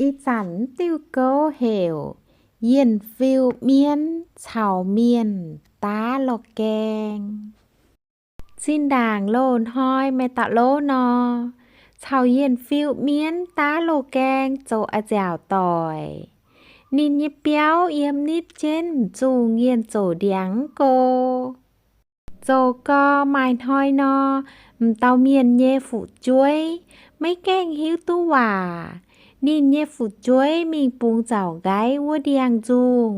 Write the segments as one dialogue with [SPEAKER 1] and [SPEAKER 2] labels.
[SPEAKER 1] อีสันติวโกเหวเยียนฟิวเมียนเฉาเมียน ตาหลอกแกง สิ้นด่างโลนห้อยไม่ตะโลนอเฉาเยียนฟิวเมียน ตาโลแกง โจอาแจวต่อย นินยิเปียวเยี่ยมนิดเจนจูเงียนโจเดียงโก โจก็ไม่ท้อยนอเตาเมียนเยฝูจ้วย ไม่แกล้งหิวตู้หว่า นินเยฟุจ้วยมีปูงเจ้าไกวัวเดียงจุง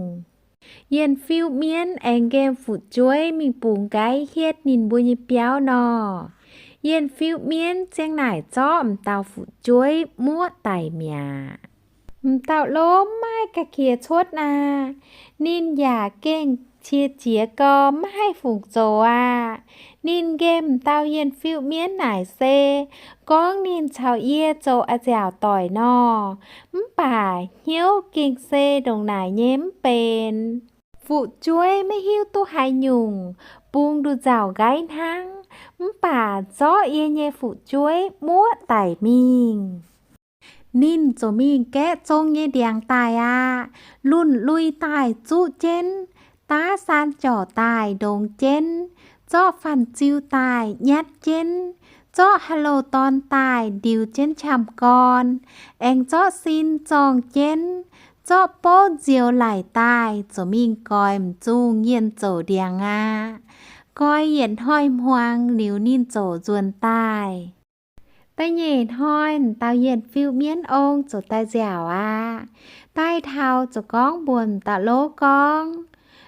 [SPEAKER 1] เย็นฟิวเมียนแองเกมฟุจ้วยมีปูงไกเฮ็ดนินบุญเปียวนอเย็นฟิวเมียนเจียงหน่ายจอมเตาฟุจ้วยมั่วไตเมียเต่าล้มไม่กะเคียชดนา นินอย่าเก่ง ยหยุ่งปุงดูเจ้าไกทั้งมป่าจ้อเอียเยฝูจ้วยมั่วไต่มิงนินโจมิงแกะจงเยเดียงตายอะลุ่นลุยตายจุเจน ตาซานจ่อตายโดงเจนจ้อฟันจิวตายยัดเจนจ้อฮัลโลตอนตายดิวเจนฉ่ำก่อนเองจ้อซินจองเจนจ้อโป้เจียวไหลตายจะมิงกอยมจู้เงียนโจเดียงาก้อยเหยียนห้อยมวงหลิวนิ่นโจจวนตายตาเหยียนห้อยตาเหยียนฟิวเมียนองจดตาเจียวอาใต้เท้าจะก้องบุญตาโลก้อง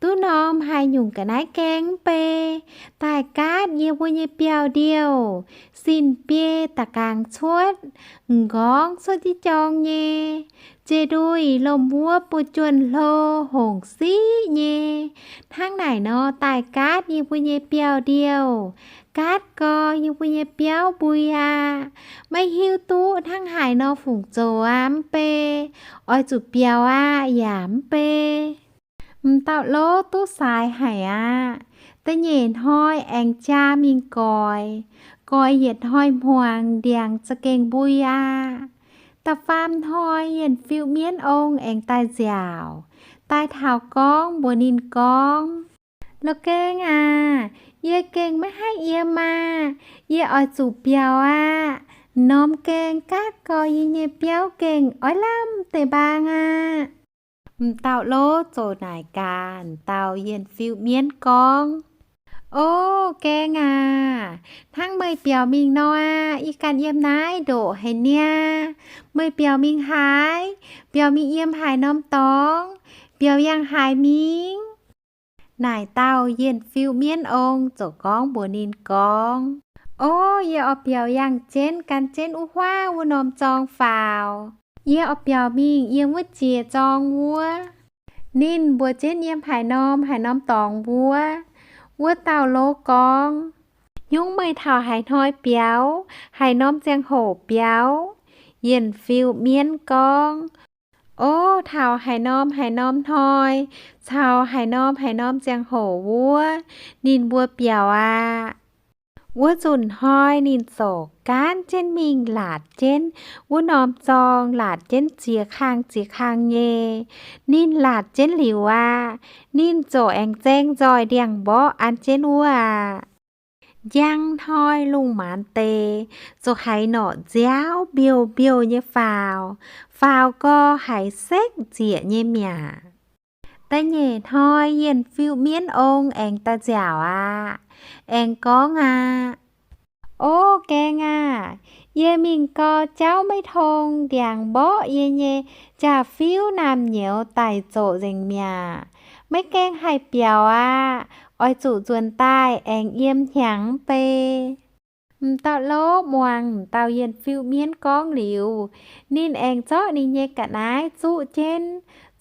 [SPEAKER 1] มิงกอยกอยเหยียดห้อยหวงเดียงจะเก่งบุยอาตะฟามห้อยเย็นฟิวเมียนองแองตายเจียวตายเท้าก้อ งบัวนินก้องแล้วแกงอะเย่เก่งไม่ให้เอียมาเย่ออยจูบเปียวอะน้อมเก่งกากกอยเย่เปียวเก่งอ้อยล่ำ เต่าโลโจนายการ เต่าเย็นฟิวเมียนกอง โอ้แกงาทั้งเมยเปียวมิงนออีการเยี่ยมนายโดให้เนี่ยเมยเปียวมิงหาย เปียวมีเยี่ยมหายน้อมตอง เปียวยังหายมิงนายเต้าเย็นฟิวเมียนองโจก้องบัวนินกองโอ้ยอเปียวยังเจนกันเจนอุ้ว่าวนอมจองฝาว เยี่ยเอาเปียวมีเยี่ยมว่าเจียจองวัว นินบัวเจนเยี่ยมหายน้อมหายน้อมตองวัววัวเต่าโลกอง ยุ่งไม่เท่าหายน้อยเปียวหายน้อมเจียงโหเปียวเย็นฟิวเมียนกอง โอ้เท่าหายน้อมหายน้อมทอยชาวหายน้อมหายน้อมเจียงโหวัวนินบัวเปียวอะ วัวจุนห้อยนินโศกการเจนมิงหลาดเจนวัวนอมจองหลาดเจนเจียคางเจียคางเย นินหลาดเจนหลิวว่า นินโจแองแจ้งจอยเดียงบ่อันเจนวัวยังทอยลุงหมานเตโจไห้หนอเจ้าเบียวเบียวเยฟาว ฟาวก็ไห้เซ็กเจียเยเมีย แต่เย่ทอยเย็นฟิวเมียนองแองตาเจียวอะแองก็งาโอ้แกงาเยมิงก็เจ้าไม่ทงเดียงบ่เยเยจะฟิว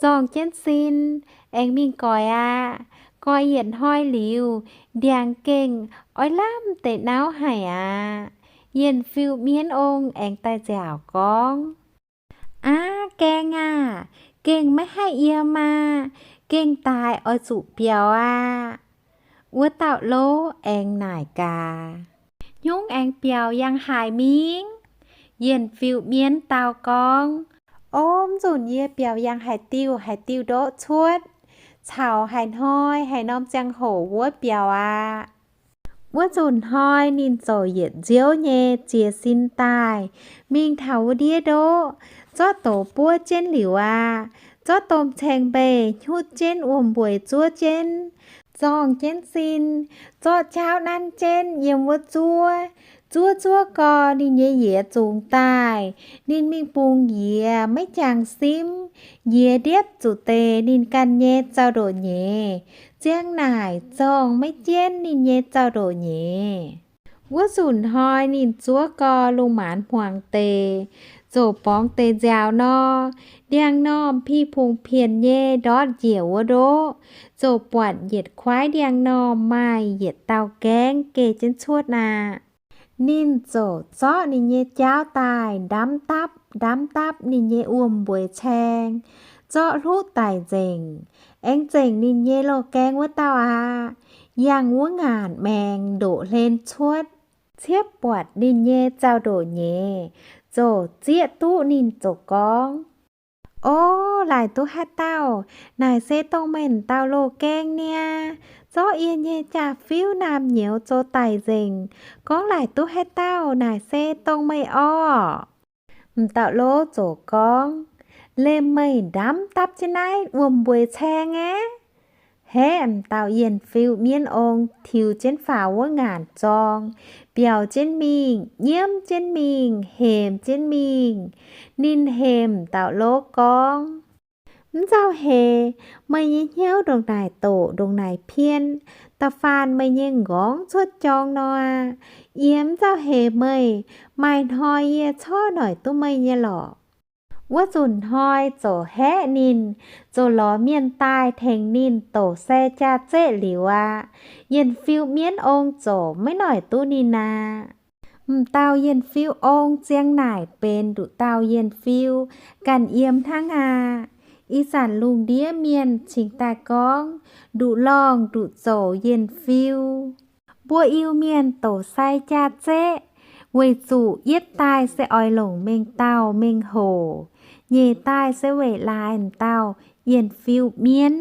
[SPEAKER 1] นำเหนียวไต่โจเริงเมียไม่แกงให้เปียวอะอ้อยจู่จวนใต้แองเยี่ยมหยังเปตาโลมวงตาเย็นฟินเจาะนี่เยกะนายจู่เจนจองเจนซิน แองมิงกอยอะกอยเหยียนห้อยหลิวเดียงเก่ง อ้อยล่ำเตะน้าวหายอะเย็นฟิวเมียนองแองตาจียวก้องอ้าแกงอะ เก่งไม่ให้เอียมา เก่งตายอ้อยสุเปียวอะวัวเต่าโลแองหน่ายกา ยุ่งแองเปียวยังหายมิง yên phiêu miến tao con ôm dùn ye biểu yang hải tiêu hải tiêu đỗ chuốt chào hải hoi hải nom giang hổ vua biểu à vua dùn hoi nín rồi yết diếu nhẹ chia xin tài mình thảo đĩa đỗ cho tổ bua trên liu à cho tôm chèn bề hút trên uổng buổi chúa trên จองเจนซินจอดเช้านั่นเจนเยี่ยมวัวจัวจัวจัวกอดินเย่ยจูงตายดินมีปูงเยี่ไม่จางซิม เยี่เดียบจุเตดินกันเย่เจ้าโดเย่เจียงหน่ายจองไม่เจนดินเย่เจ้าโดเย่วัวสุนหอยนินจัวกอลุงหมานห่วงเตโจป้องเตยาวนอ เดียงนอมพี่พุงเพียนเย่ดอดเหยียวโดโจปวดเหยียดควายเดียงนอมไม่เหยียดเตาแกงเกจนชวดนานินโจเจาะนิเยเจ้าตายดำตับดำตับนิเยอ้วมบวยแชงเจาะรูตายเจงเอ็งเจงนิเยโลแกงว่าเตาอายังว่างานแมงโดเลนชวด เทียบปวดนินเยเจ้าโดเยโจเจียตู้นินโจกอง Ô, lại tu hát tao, này xe tông mình tao lô keng nha. Gió yên nhé chà phiếu nam nhiều cho tài dình. Có lại tu hát tao, này xe tông mày o. Tạo lô chỗ con. Lên mày đám tắp trên này, uồm bùi xe nghe. Hé tao yên phiêu miên ôn, thiêu trên pháo ngàn tròn biểu trên mình nhiễm trên mình hềm trên mình nên hềm tạo lỗ con. Giao hề? Mày nhìn nhéo đồng này tổ đồng này phiên. Ta phàn mày nhìn ngón xuất tròn nó à. Yếm giao hề mày, mày hoi cho nổi tu mày nhé lọ. ว่าจุนห้อยโจแฮนิน โจล้อเมียนใต้แทงนินโตแซจาเจหลิวว่า เย็นฟิวเมียนองโจไม่หน่อยตู้นีนาเตาเย็นฟิวองเจียงหน่ายเป็นดุเตาเย็นฟิว กันเอี่ยมทั้งอาอีสานลุงเดียเมียนชิงตาก้อง ดุลองดุโจเย็นฟิว บัวอิวเมียนโตไซจาเจเวยจูเย็ดตายเสออยหลงเมงเต้าเมงโห เย่ใต้เสวยลายเต้าเย็นฟิวเมียน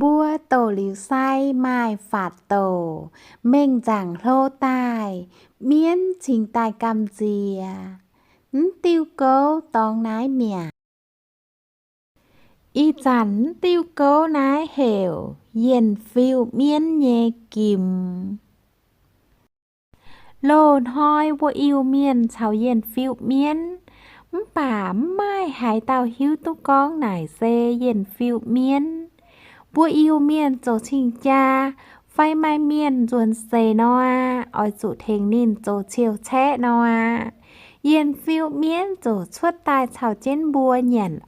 [SPEAKER 1] บัวโตหลิวไส้ไม้ฝาดโต เม่งจังโลตาย เมียนชิงตายกำเจียติวโก้ตองน้ายเมียอีจันติวโก้นายเหว เย็นฟิวเมียนเยกิม โลดห้อยวัวอิวเมียนชาวเย็นฟิวเมียน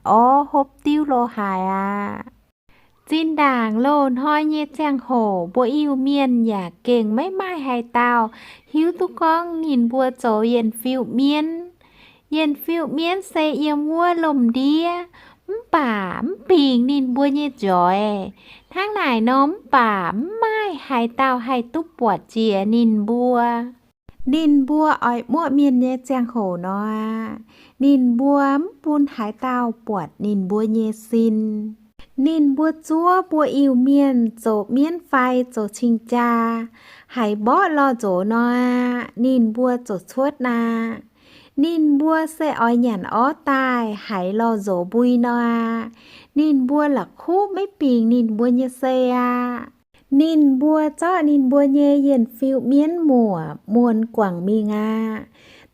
[SPEAKER 1] อ้อฮบติ้วโลหายอะจินด่างโลนห้อยเยแจงโหบัวอิวเมียนอย่าเก่งไม่ไม่หายเตาหิวตุกองนินบัวโจเย็นฟิวเมียน เย็นฟิวเมียนเซเอียมวัวลมเดียมป่ามปีงนินบัวเยจอยทางไหนน้อมป่ามไม่หายเตาหายตุปวดเจียนินบัว นินบัวอ้อยมั่วเมียนเยแจงโหนอนินบัวมปูนหายเตาปวดนินบัวเยซินนินบัวจัวบัวอิวเมียนโจเมียนไฟโจชิงจาหายบ่อรอโจนอนินบัวโจชวดนา นินบัวเสออยหยันอ้อตายหายรอโจบุยนอนินบัวหลักคู่ไม่ปีงนินบัวเยเซียนินบัวเจ้านินบัวเยเย็นฟิวเมียนหมัวมวนกว่างมีงา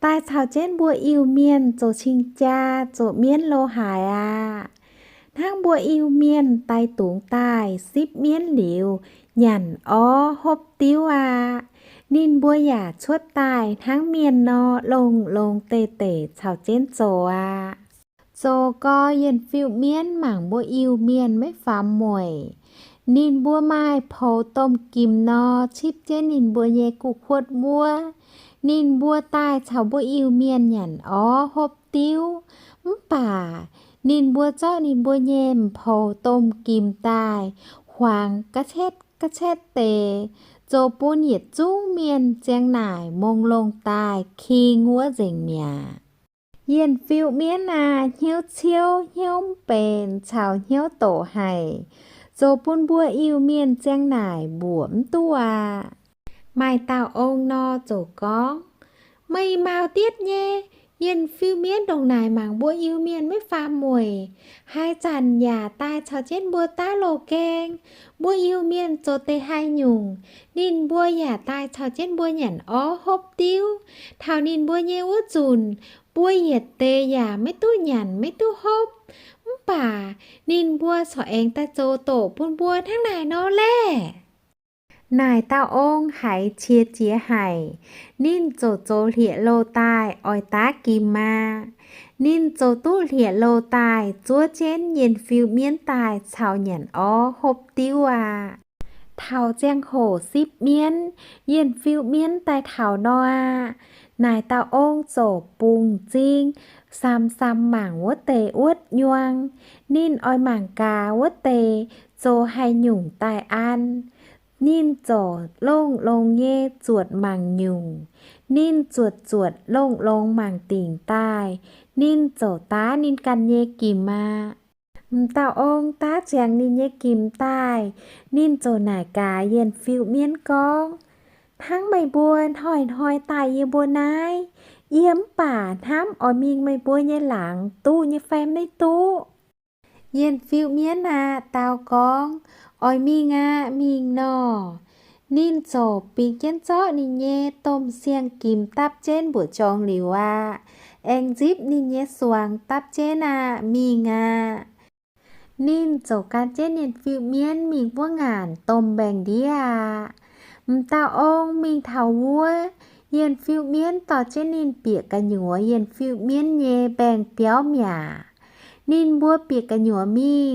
[SPEAKER 1] ตายชาวเจนบัวอิวเมียนโจชิงจาโจเมียนโลหายา ทั้งบัวอิวเมียนไตตุงตายซิบเมียนหลิวหยันอ้อฮบติวานินบัวหยาชดตายทั้งเมียนนอลงลงเตเตชาวเจนโจอาโจก็เย็นฟิวเมียนหมางบัวอิวเมียนไม่ฟามมวยนินบัวไม้โพต้มกิมนอ ชิบเจนินบัวเยกุขวดบัว นินบัวตายชาวบัวอิวเมียนหยันอ้อฮบติ้วมป่า นินบัวเจ้านินบัวเยมโพต้มกิมตายขวางกระเช็ดกระเช็ดเตโจโจปูนเหยียดจู้เมียนเจียงห น่ายมงลงตายคีงัวเจิงเมียเย็นฟิวเมียนาเหี่ยวเชียวเหี่ยวเป็นชาวเหี่ยวโตให้โจปุ้นบัวอิวเมียนเจีย งหน่ายบวมตัวไม่เต่าองนอโจก้องไม่มาวเตียดเย่เย็นฟิวเมียนดงนายหมางบัวอิวเมียนไม่ฟาร์มมวยให้จั นอย่าตายชาวเจ็นบัวต้าโลแกงบัวอิวเมียนโจเตให้หยุ่งนินบัวอย่าตายชาวเจ็นบัวหยันอ้อฮบติ้วเท่านินบัวเยวจุนบัวดเตอย่าไม่ตู้หยันไม่ตู้ฮบมป่านินบัวสอเองตาโล่งเชียเจียไหนินโจโจเหลียโลตายออยตากิมมานินโจตู้เหลียโลตายจัวเจนเย็นฟิวเมียนตายชาวหยันอ้อฮบติ้วอะเท่าแจ้งเมียนเย็นฟิวเมียนตายเท่านอนายตาโองโจปุงจิงซ้ำซ้ำหม่างวัวเตอวดม่างกาวัวเตโจให้หยุ่งตายอันนินโจโล่งลงเย่จวดหมังหยุ่งนินจวดจวดโล่งลงมังติ่งใต้ นินโจตานินกันเยกิมมาเต่าองตาเจียงนินเยกิมใต้ นิ่นโจหน่ายกาเย็นฟิวเมียนกอง ทั้งใบบัวถอยถอยตายเยบัวนายเยี่ยมป่าท้ำออมิงไม่บัวเยหลัง ตู้เยแฟมในตู้ เย็นฟิวเมียนนาตาวกอง ออยมีงามีนอนิ่นโจปีเกียนเจาะนิเยต้มเสียงกิมตับเจนบัวจองหรือว่า เองจิบนิเยสวงตับเจนามีงานิ่นโจการเจนเนียนฟิวเมียนมีพวกงานต้มแบ่งดีอามตาองมีเถาวัวเย็นฟิวเมียนต่อเจนนินเปียกกันหัวเย็นฟิวเมียนเยแบ่งเปียวหมียนินบัวเปียกกันหัวมิง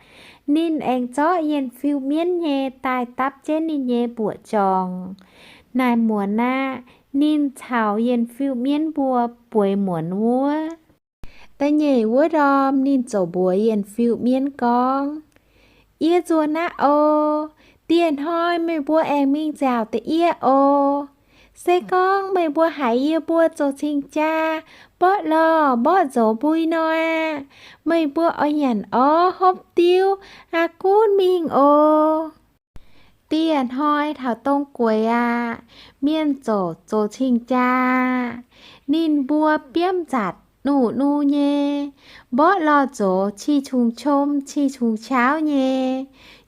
[SPEAKER 1] อียจัวนะโอเตียนห้อยไม่บัวแองมิงเจ้าแต่เอียโอเซกองไม่บัวหายเอียบัว โจชิงจ้าบ่ลอบ่โจบุยนอไม่บัวเอาหยันอ้อฮบติ้วอากูนมิงโอเตียนห้อยเถาต้งกวยอา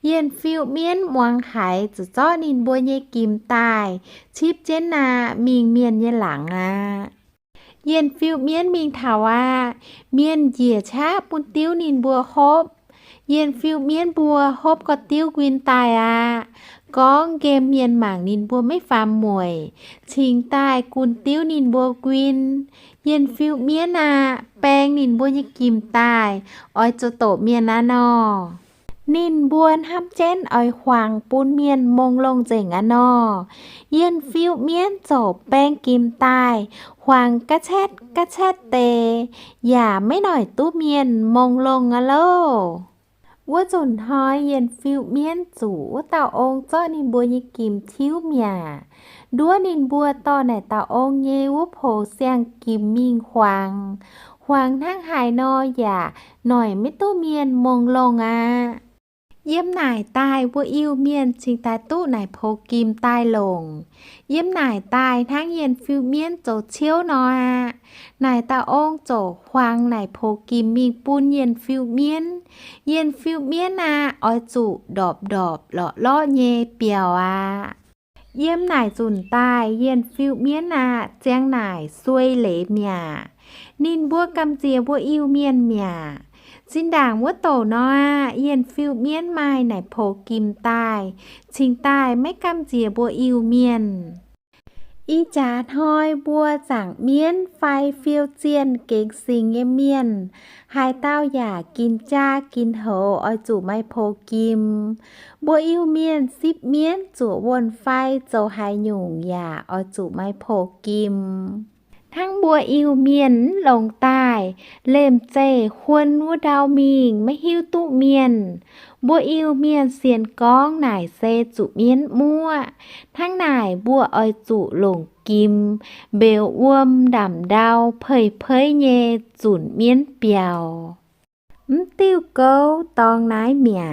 [SPEAKER 1] เมียนโจโจชิงจ้านินบัวเปี้ยมจัดหนูนูเยบ่ลอโจชีชุงชมชีชุงเช้าเยเย็นฟิวเมียนมวงไหจะจ้อนินบัวเยกิมตาย ชิบเจนนา มิงเมียนเยหลังอะเย็นฟิวเมียนมิงถาว่า เมียนเหยียชาปุนติ้วนินบัวคบเย็นฟิวเมียนบัวฮบก็ติ้วกวินตายอะก้องเกมเมียนหมางนินบัวไม่ฟาร์มมวย ชิงตายกุนติ้วนินบัวกวิน เย็นฟิวเมียนา แป้งนินบัวยกิมตายออยโจโตเมียนานอ นินบวนห้ำเจนอ้อยขวางปูนเมียนมงลงเจ๋งอะนอ เย็นฟิวเมียนจบแป้งกิมตายขวางกระแชดกระแชดเต อย่าไม่หน่อยตู้เมียนมงลงอะโลว่าจุนหอยเย็นฟิวเมียนจูเต่าองเจ้านินบัวยกิมทิ้วเมียดัวนินบัวต่อไหนเต่าองเยวโผเสียงกิมมิงควางควางทั้งหายนออย่าหน่อยไม่ตู้เมียนมงลงอะ เยี่ยมนายตายวัวอิวเมียนชิงตายตู้ไหนโพกิมตายลง เยี่ยมนายตายทั้งเย็นฟิวเมียนโจเชี่ยวนอะนายตาโองโจควางนายโพกิมมีปูนเย็นฟิวเมียน เย็นฟิวเมียนนาออยจุดอบดอบเลาะเลาะเยเปียวอะเยี่ยมนายจุนตายเย็นฟิวเมียนนาแจ้งนายซวยเหลเมียนินบัวกำเจียบัวอิวเมียนเมีย จินด่างว่าโตน้อยเย็นฟิวเมียนไม้ไหนโพกิมตาย ชิงตายไม่กำเจียบัวอิวเมียน อีจาดห้อยบัวจังเมียนไฟฟิวเจียนเก่งสิงเยเมียนหายเต้าอยากกินจ้ากินโหออยจู่ไม่โพกิม บัวอิวเมียนสิบเมียนจู่วนไฟโจหายหยุ่งอย่าออยจู่ไม่โพกิมทั้งบัวอิวเมียนลงใต้ เล่มเจควนวัวดาวมิงไม่หิวตุเมียนบัวอิวเมียนเสียนก้องหน่ายเซจุเมียนมั่ว ทั้งหน่ายบัวออยจุหลงกิม เบลอ้วมดำดาวเผยเผยเยจุนเมียนเปียวมติ้วเกาตองนายเมีย